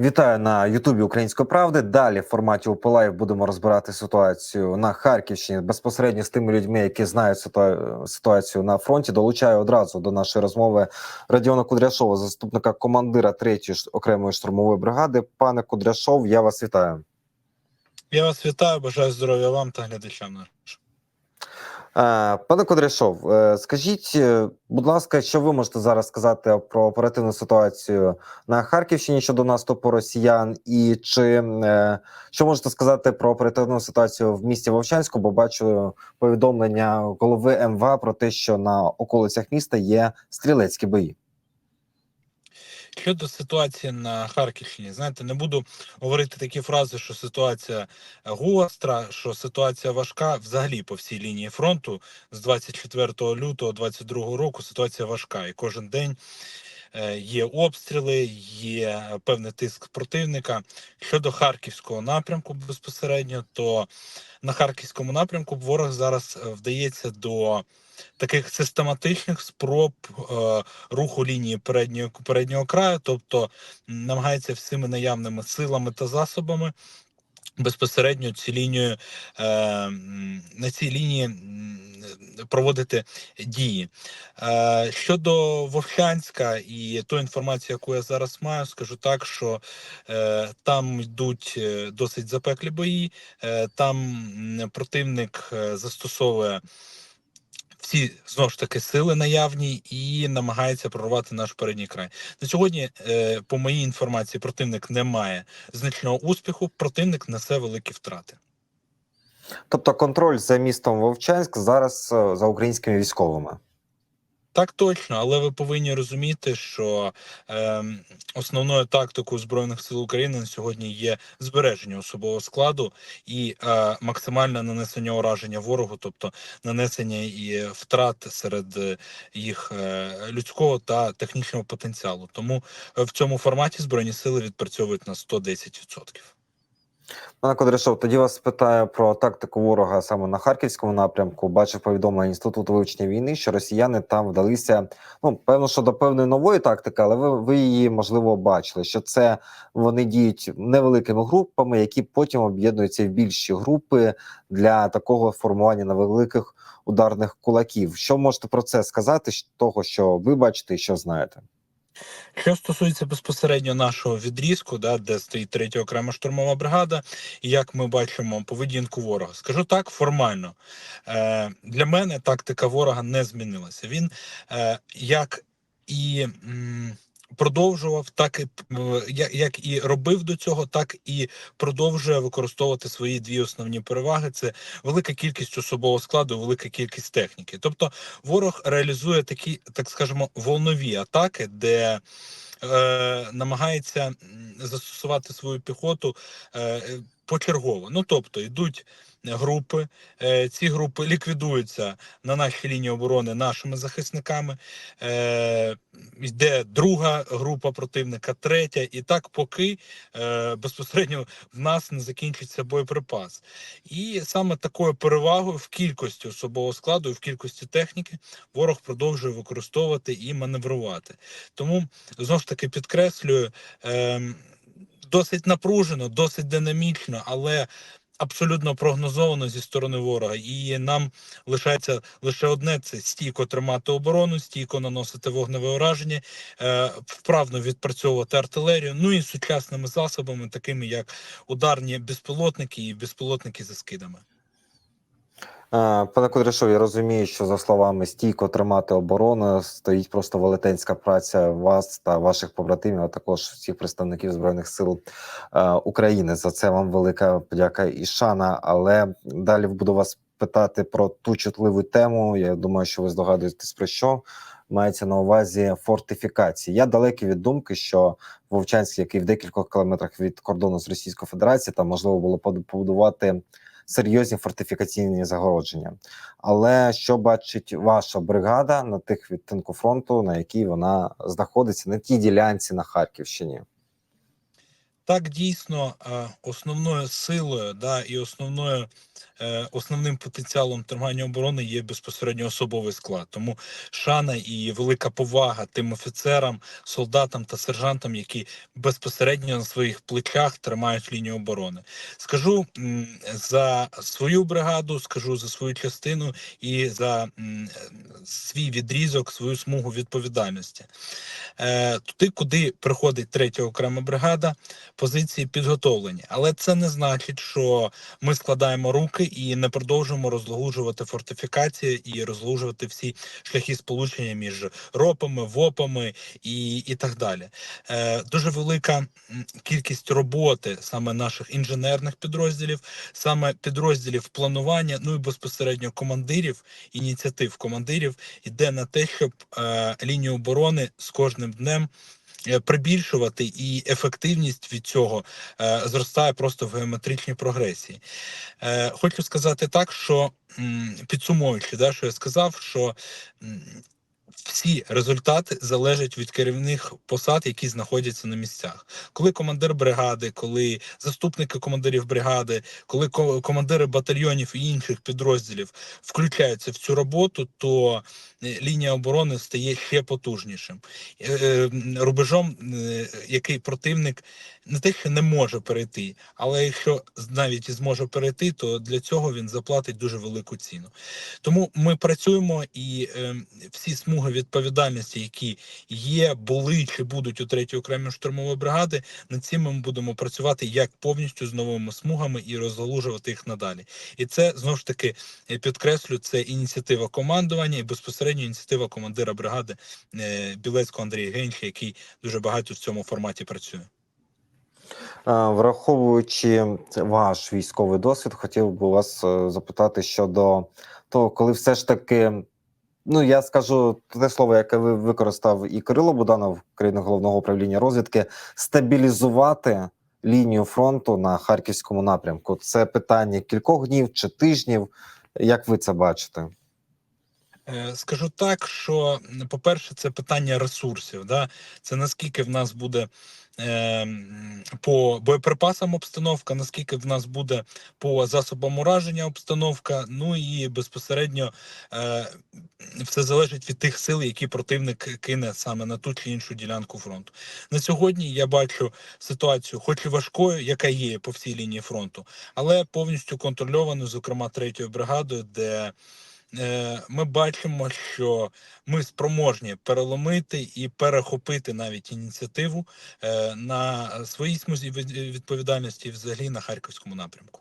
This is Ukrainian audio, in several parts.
Вітаю на Ютубі Української правди. Далі в форматі УПЛАЙВ будемо розбирати ситуацію на Харківщині безпосередньо з тими людьми, які знають ситуацію на фронті. Долучаю одразу до нашої розмови Радіона Кудряшова, заступника командира 3-ї окремої штурмової бригади. Пане Кудряшов, я вас вітаю. Я вас вітаю, бажаю здоров'я вам та глядачам нашим. Е, Пане Кудряшов, е, скажіть, е, будь ласка, що ви можете зараз сказати про оперативну ситуацію на Харківщині щодо наступу росіян, і чи що можете сказати про оперативну ситуацію в місті Вовчанську? Бо бачу повідомлення голови МВА про те, що на околицях міста є стрілецькі бої. Щодо ситуації на Харківщині, знаєте, не буду говорити такі фрази, що ситуація гостра, що ситуація важка. Взагалі по всій лінії фронту з 24 лютого 2022 року ситуація важка, і кожен день є обстріли, є певний тиск противника. Щодо харківського напрямку безпосередньо, то на харківському напрямку ворог зараз е, вдається до таких систематичних спроб е, руху лінії переднього переднього краю, тобто намагається всіми наявними силами та засобами. Безпосередньо цю лінію е, на цій лінії проводити дії. Е, щодо Вовчанська і тої інформації, яку я зараз маю, скажу так, що е, там йдуть досить запеклі бої, там противник застосовує всі знову ж таки сили наявні і намагається прорвати наш передній край. На сьогодні, е, по моїй інформації, противник не має значного успіху. Противник несе великі втрати. Тобто, контроль за містом Вовчанськ зараз е, за українськими військовими. Так точно, але ви повинні розуміти, що е, основною тактикою збройних сил України на сьогодні є збереження особового складу і е, максимальне нанесення ураження ворогу, тобто нанесення і втрат серед їх е, людського та технічного потенціалу. Тому в цьому форматі збройні сили відпрацьовують на 110%. Пане Кудряшов, тоді вас питаю про тактику ворога саме на харківському напрямку. Бачив повідомлення інституту вивчення війни, що росіяни там вдалися. Ну певно, що до певної нової тактики, але ви, ви її можливо бачили. Що це вони діють невеликими групами, які потім об'єднуються в більші групи для такого формування невеликих ударних кулаків. Що можете про це сказати? того, що ви бачите і що знаєте? Що стосується безпосередньо нашого відрізку, да, де стоїть третя окрема штурмова бригада, і як ми бачимо поведінку ворога, скажу так, формально е, для мене тактика ворога не змінилася. Він е, як і м, продовжував, так і як, як і робив до цього, так і продовжує використовувати свої дві основні переваги: це велика кількість особового складу, велика кількість техніки. Тобто ворог реалізує такі, так скажемо, волнові атаки, де е, намагається застосувати свою піхоту е, е, почергово. Ну тобто йдуть групи, е, ці групи ліквідуються на нашій лінії оборони нашими захисниками. Е, йде друга група противника, третя, і так поки е, безпосередньо в нас не закінчиться боєприпас. І саме такою перевагою в кількості особового складу і в кількості техніки ворог продовжує використовувати і маневрувати. Тому знову ж таки підкреслюю, ем, досить напружено, досить динамічно, але абсолютно прогнозовано зі сторони ворога. І нам лишається лише одне: це стійко тримати оборону, стійко наносити вогневе ураження, е, вправно відпрацьовувати артилерію. Ну і сучасними засобами, такими як ударні безпілотники і безпілотники за скидами. Е, Пане Кудряшов, я розумію, що за словами стійко тримати оборону стоїть просто велетенська праця вас та ваших побратимів, а також всіх представників збройних сил е, України. За це вам велика подяка і шана. Але далі буду вас питати про ту чутливу тему. Я думаю, що ви здогадуєтесь про що. Мається на увазі фортифікації. Я далекий від думки, що Вовчанськ, який в декількох кілометрах від кордону з Російською Федерацією, там можливо було побудувати серйозні фортифікаційні загородження. Але що бачить ваша бригада на тих відтинку фронту, на якій вона знаходиться на тій ділянці на Харківщині? Так, дійсно, основною силою да, і основною, е, основним потенціалом тримання оборони є безпосередньо особовий склад. Тому шана і велика повага тим офіцерам, солдатам та сержантам, які безпосередньо на своїх плечах тримають лінію оборони. Скажу за свою бригаду, скажу за свою частину і за свій відрізок, свою смугу відповідальності. Е, туди, куди приходить третя окрема бригада, позиції підготовлені. Але це не значить, що ми складаємо руки і не продовжуємо розгалужувати фортифікації і розгалужувати всі шляхи сполучення між ропами, вопами і, і так далі. Е, дуже велика кількість роботи саме наших інженерних підрозділів, саме підрозділів планування, ну і безпосередньо командирів, ініціатив командирів йде на те, щоб е, лінію оборони з кожним днем прибільшувати, і ефективність від цього е, зростає просто в геометричній прогресії. Е, хочу сказати так, що підсумовуючи, да, що я сказав, що всі результати залежать від керівних посад, які знаходяться на місцях. Коли командир бригади, коли заступники командирів бригади, коли командири батальйонів і інших підрозділів включаються в цю роботу, то е, лінія оборони стає ще потужнішим Е, е, рубежом, який противник не те, що не може перейти, але якщо навіть і зможе перейти, то для цього він заплатить дуже велику ціну. Тому ми працюємо і е, всі смуги відповідальності, які є, були чи будуть у третій окремої штурмової бригади, над цим ми будемо працювати як повністю з новими смугами і розгалужувати їх надалі. І це знову ж таки е, підкреслю, це ініціатива командування і безпосередньо ініціатива командира бригади е, Білецького Андрія Генча, який дуже багато в цьому форматі працює. Враховуючи ваш військовий досвід, хотів би вас е, запитати щодо того, коли все ж таки, ну я скажу те слово, яке ви використав і Кирило Буданов, країни головного управління розвідки, стабілізувати лінію фронту на харківському напрямку. Це питання кількох днів чи тижнів. Як ви це бачите? Е, Скажу так, що по-перше, це питання ресурсів. Да? Це наскільки в нас буде е, по боєприпасам обстановка, наскільки в нас буде по засобам ураження обстановка. Ну і безпосередньо е, все залежить від тих сил, які противник кине саме на ту чи іншу ділянку фронту. На сьогодні я бачу ситуацію, хоч і важкою, яка є по всій лінії фронту, але повністю контрольованою, зокрема третьою бригадою, де ми бачимо, що ми спроможні переломити і перехопити навіть ініціативу е, на своїй смузі від- відповідальності, взагалі на харківському напрямку.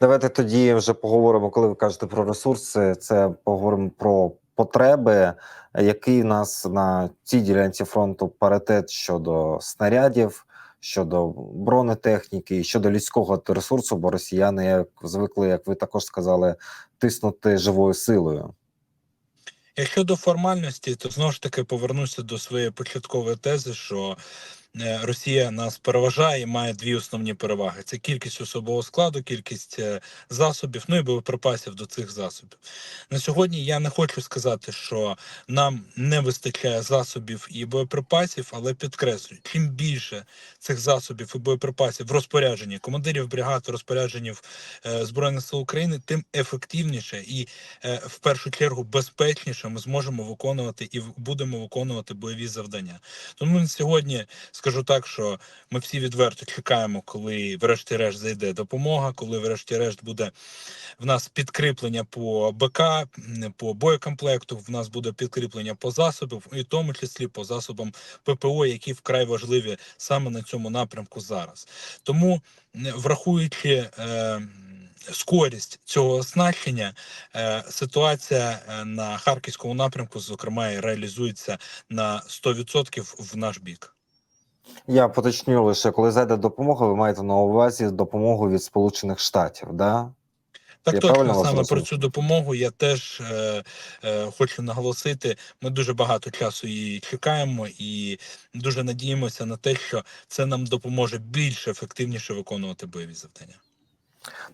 Давайте тоді вже поговоримо, коли ви кажете про ресурси. Це поговоримо про потреби, який нас на цій ділянці фронту паритет щодо снарядів, щодо бронетехніки, щодо людського ресурсу, бо росіяни як звикли, як ви також сказали, тиснути живою силою. Якщо до формальності, то знову ж таки повернуся до своєї початкової тези, що Росія нас переважає і має дві основні переваги: це кількість особового складу, кількість е, засобів, ну і боєприпасів до цих засобів. На сьогодні я не хочу сказати, що нам не вистачає засобів і боєприпасів, але підкреслюю, чим більше цих засобів і боєприпасів в розпорядженні командирів бригад, в розпорядженні е, збройних сил України, тим ефективніше і е, в першу чергу безпечніше ми зможемо виконувати і будемо виконувати бойові завдання. Тому сьогодні скажу так, що ми всі відверто чекаємо, коли врешті-решт зайде допомога, коли врешті-решт буде в нас підкріплення по БК, по боєкомплекту. В нас буде підкріплення по засобам, і в тому числі по засобам ППО, які вкрай важливі саме на цьому напрямку зараз. Тому, врахуючи. Е, Скорість цього оснащення е, ситуація е, на харківському напрямку, зокрема, і реалізується на 100% в наш бік. Я поточню лише, коли зайде допомога, ви маєте на увазі допомогу від Сполучених Штатів, да? Так Я точно саме про цю допомогу я теж е, е, хочу наголосити. Ми дуже багато часу її чекаємо і дуже надіємося на те, що це нам допоможе більш ефективніше виконувати бойові завдання.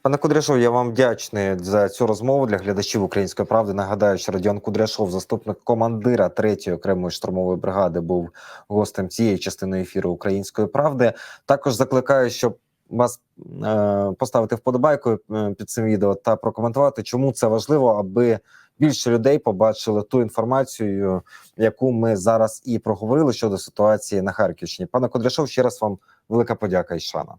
Пане Кудряшов, я вам вдячний за цю розмову для глядачів української правди. Нагадаю, що Радіон Кудряшов, заступник командира 3-ї окремої штурмової бригади, був гостем цієї частини ефіру Української правди. Також закликаю, щоб вас е, поставити вподобайку е, під цим відео та прокоментувати, чому це важливо, аби більше людей побачили ту інформацію, яку ми зараз і проговорили щодо ситуації на Харківщині. Пане Кудряшов, ще раз вам велика подяка і шана.